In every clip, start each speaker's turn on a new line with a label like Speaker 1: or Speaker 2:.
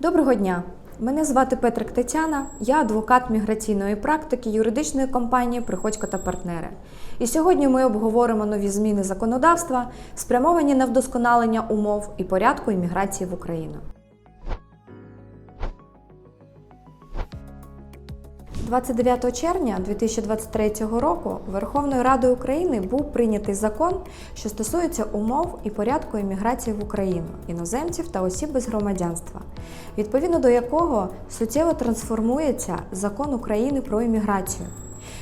Speaker 1: Доброго дня! Мене звати Петрик Тетяна, я адвокат міграційної практики юридичної компанії Приходько та партнери. І сьогодні ми обговоримо нові зміни законодавства, спрямовані на вдосконалення умов і порядку імміграції в Україну. 29 червня 2023 року Верховною Радою України був прийнятий закон, що стосується умов і порядку імміграції в Україну іноземців та осіб без громадянства, відповідно до якого суттєво трансформується закон України про імміграцію,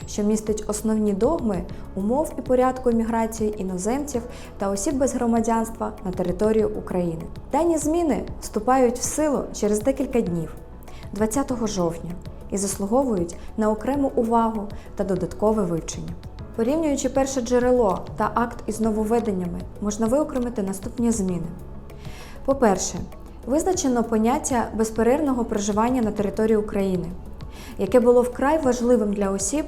Speaker 1: що містить основні догми умов і порядку імміграції іноземців та осіб без громадянства на територію України. Дані зміни вступають в силу через декілька днів, 20 жовтня і заслуговують на окрему увагу та додаткове вивчення. Порівнюючи перше джерело та акт із нововведеннями, можна виокремити наступні зміни. По-перше, визначено поняття безперервного проживання на території України, яке було вкрай важливим для осіб,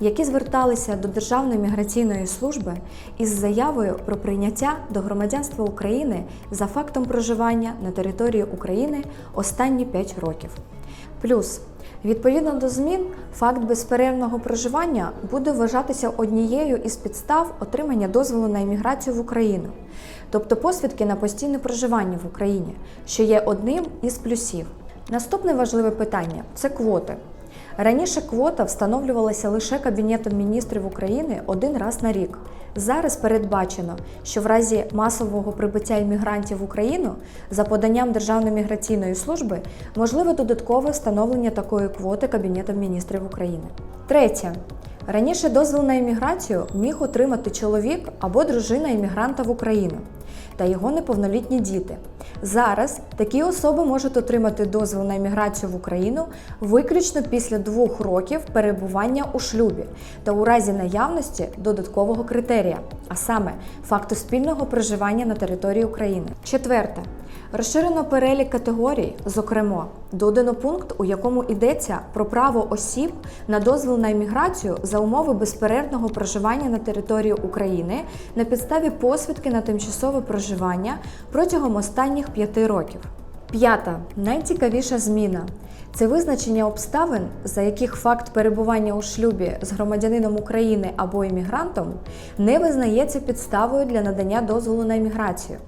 Speaker 1: які зверталися до Державної міграційної служби із заявою про прийняття до громадянства України за фактом проживання на території України останні 5 років. Плюс Відповідно до змін, факт безперервного проживання буде вважатися однією із підстав отримання дозволу на імміграцію в Україну, тобто посвідки на постійне проживання в Україні, що є одним із плюсів. Наступне важливе питання це квоти. Раніше квота встановлювалася лише Кабінетом міністрів України один раз на рік. Зараз передбачено, що в разі масового прибуття іммігрантів в Україну за поданням Державної міграційної служби можливе додаткове встановлення такої квоти Кабінетом міністрів України. Третє. Раніше дозвіл на імміграцію міг отримати чоловік або дружина іммігранта в Україну та його неповнолітні діти. Зараз такі особи можуть отримати дозвіл на імміграцію в Україну виключно після двох років перебування у шлюбі та у разі наявності додаткового критерія, а саме факту спільного проживання на території України. Четверте. Розширено перелік категорій, зокрема, додано пункт, у якому йдеться про право осіб на дозвіл на імміграцію за умови безперервного проживання на території України на підставі посвідки на тимчасове проживання протягом останніх п'яти років. П'ята найцікавіша зміна це визначення обставин, за яких факт перебування у шлюбі з громадянином України або іммігрантом не визнається підставою для надання дозволу на імміграцію.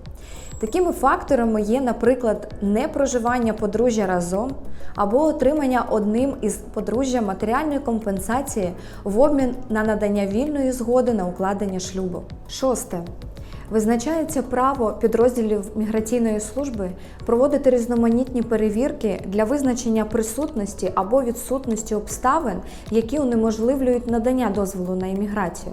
Speaker 1: Такими факторами є, наприклад, непроживання подружжя разом або отримання одним із подружжя матеріальної компенсації в обмін на надання вільної згоди на укладення шлюбу. Шосте. Визначається право підрозділів міграційної служби проводити різноманітні перевірки для визначення присутності або відсутності обставин, які унеможливлюють надання дозволу на імміграцію.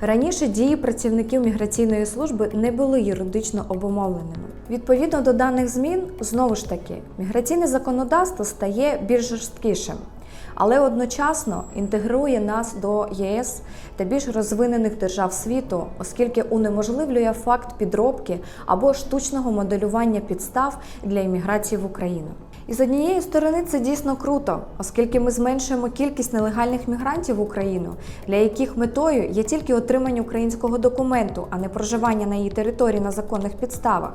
Speaker 1: Раніше дії працівників міграційної служби не були юридично обумовленими. Відповідно до даних змін, знову ж таки, міграційне законодавство стає більш жорсткішим, але одночасно інтегрує нас до ЄС та більш розвинених держав світу, оскільки унеможливлює факт підробки або штучного моделювання підстав для імміграції в Україну. І з однієї сторони це дійсно круто, оскільки ми зменшуємо кількість нелегальних мігрантів в Україну, для яких метою є тільки отримання українського документу, а не проживання на її території на законних підставах.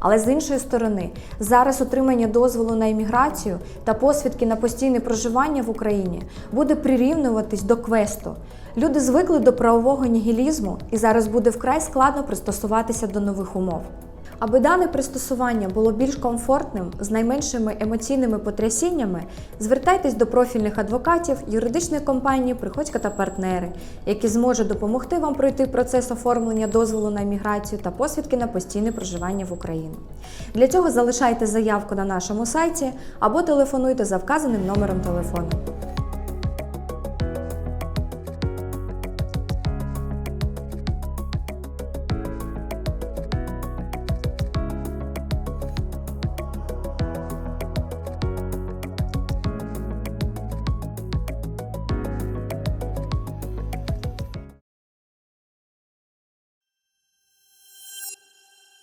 Speaker 1: Але з іншої сторони, зараз отримання дозволу на імміграцію та посвідки на постійне проживання в Україні буде прирівнюватись до квесту. Люди звикли до правового нігілізму, і зараз буде вкрай складно пристосуватися до нових умов. Аби дане пристосування було більш комфортним з найменшими емоційними потрясіннями, звертайтесь до профільних адвокатів юридичної компанії Приходько та партнери, які зможуть допомогти вам пройти процес оформлення дозволу на міграцію та посвідки на постійне проживання в Україну. Для цього залишайте заявку на нашому сайті або телефонуйте за вказаним номером телефону.